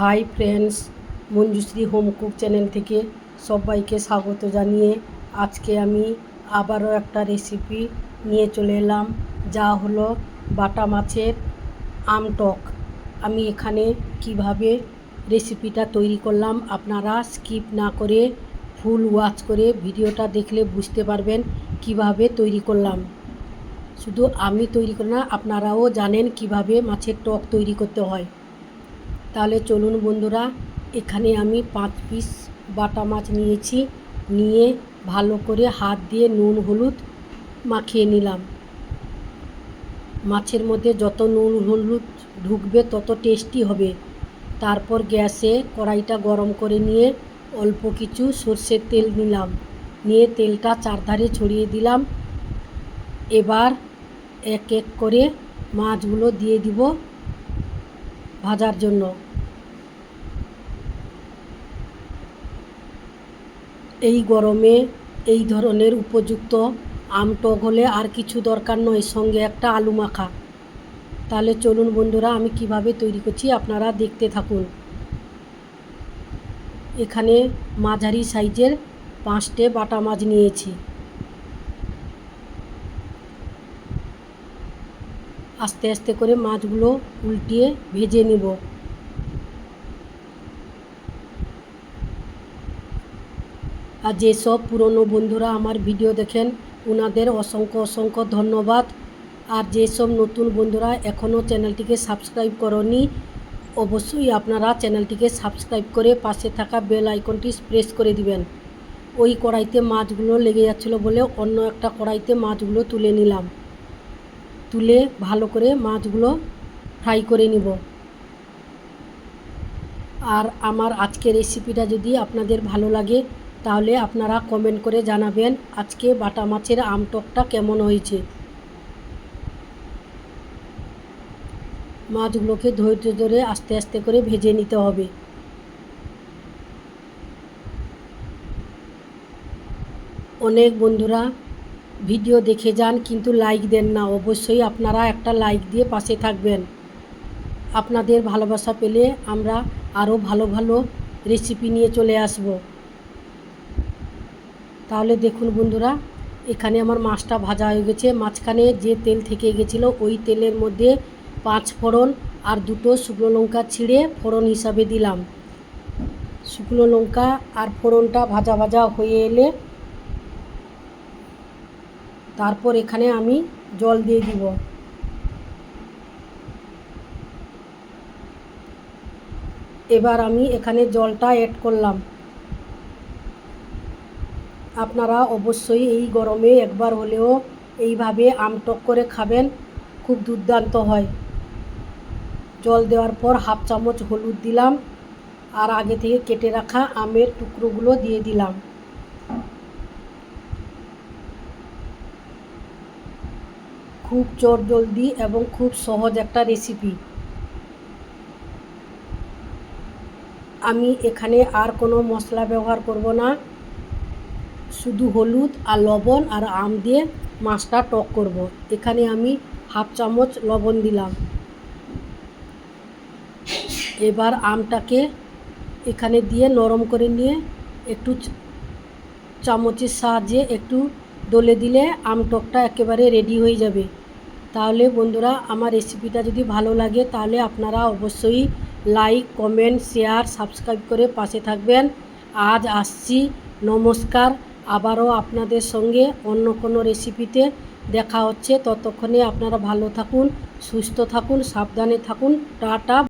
Hi friends, Manjushree home cook channel থেকে সবাইকে স্বাগত জানিয়ে আজকে আমি আবারও একটা রেসিপি নিয়ে চলে এলাম, যা হলো বাটা মাছের আমটক আমি এখানে কীভাবে রেসিপিটা তৈরি করলাম আপনারা স্কিপ না করে ফুল ওয়াচ করে ভিডিওটা দেখলে বুঝতে পারবেন কীভাবে তৈরি করলাম। শুধু আমি তৈরি করি না, আপনারাও জানেন কীভাবে মাছের টক তৈরি করতে হয়। তাহলে চলুন বন্ধুরা, এখানে আমি পাঁচ পিস বাটা মাছ নিয়েছি। নিয়ে ভালো করে হাত দিয়ে নুন হলুদ মাখিয়ে নিলাম। মাছের মধ্যে যত নুন হলুদ ঢুকবে তত টেস্টি হবে। তারপর গ্যাসে কড়াইটা গরম করে নিয়ে অল্প কিছু সর্ষের তেল নিলাম। নিয়ে তেলটা চারধারে ছড়িয়ে দিলাম। এবার এক এক করে মাছগুলো দিয়ে দিব। ভাজার জন্য। এই গরমে এই ধরনের উপযুক্ত আমটক হলে আর কিছু দরকার নয়, সঙ্গে একটা আলু মাখা। তাহলে চলুন বন্ধুরা, আমি কীভাবে তৈরি করছি আপনারা দেখতে থাকুন। এখানে মাঝারি সাইজের পাঁচটে বাটা মাছ নিয়েছি। আস্তে আস্তে করে মাছগুলো উল্টিয়ে ভেজে নেব। আর যেসব পুরনো বন্ধুরা আমার ভিডিও দেখেন ওনাদের অসংখ্য অসংখ্য ধন্যবাদ। আর যেসব নতুন বন্ধুরা এখনও চ্যানেলটিকে সাবস্ক্রাইব করনি, অবশ্যই আপনারা চ্যানেলটিকে সাবস্ক্রাইব করে পাশে থাকা বেল আইকনটি প্রেস করে দিবেন। ওই কড়াইতে মাছগুলো লেগে যাচ্ছিল বলে অন্য একটা কড়াইতে মাছগুলো তুলে নিলাম। তুলে ভালো করে মাছগুলো ফ্রাই করে নিব। আর আমার আজকের রেসিপিটা যদি আপনাদের ভালো লাগে, তাহলে আপনারা কমেন্ট করে জানাবেন আজকে বাটা মাছের আমটকটা কেমন হয়েছে। মাছগুলোকে ধৈর্য ধরে আস্তে আস্তে করে ভেজে নিতে হবে। অনেক বন্ধুরা ভিডিও দেখে যান, কিন্তু লাইক দেন না। অবশ্যই আপনারা একটা লাইক দিয়ে পাশে থাকবেন। আপনাদের ভালোবাসা পেলে আমরা আরও ভালো ভালো রেসিপি নিয়ে চলে আসব। তাহলে দেখুন বন্ধুরা, এখানে আমার মাছটা ভাজা হয়ে গেছে। মাঝখানে যে তেল থেকে গেছিল, ওই তেলের মধ্যে পাঁচ ফোড়ন আর দুটো শুকনো লঙ্কা ছিঁড়ে ফোড়ন হিসাবে দিলাম। শুকনো লঙ্কা আর ফোড়নটা ভাজা ভাজা হয়ে এলে তারপর এখানে আমি জল দিয়ে দিব। এবার আমি এখানে জলটা অ্যাড করলাম। আপনারা অবশ্যই এই গরমে একবার হলেও এইভাবে আমটক করে খাবেন, খুব দুর্দান্ত হয়। জল দেওয়ার পর হাফ চামচ হলুদ দিলাম আর আগে থেকে কেটে রাখা আমের টুকরোগুলো দিয়ে দিলাম। খুব চটজলদি এবং খুব সহজ একটা রেসিপি আমি এখানে আর কোনো মশলা ব্যবহার করব না। শুধু হলুদ আর লবণ আর আম দিয়ে মাছটা টক করব। এখানে আমি হাফ চামচ লবণ দিলাম। এবার আমটাকে এখানে দিয়ে নরম করে নিয়ে একটু চামচের সাহায্যে একটু দলে দিলে আমটকটা একেবারে রেডি হয়ে যাবে। তাহলে বন্ধুরা আমার রেসিপিটা যদি ভালো লাগে, তাহলে আপনারা অবশ্যই লাইক কমেন্ট শেয়ার সাবস্ক্রাইব করে পাশে থাকবেন। আজ আসছি, নমস্কার। আবারও আপনাদের সঙ্গে অন্য কোনো রেসিপিতে দেখা হচ্ছে। ততক্ষণে আপনারা ভালো থাকুন, সুস্থ থাকুন, সাবধানে থাকুন। টাটা।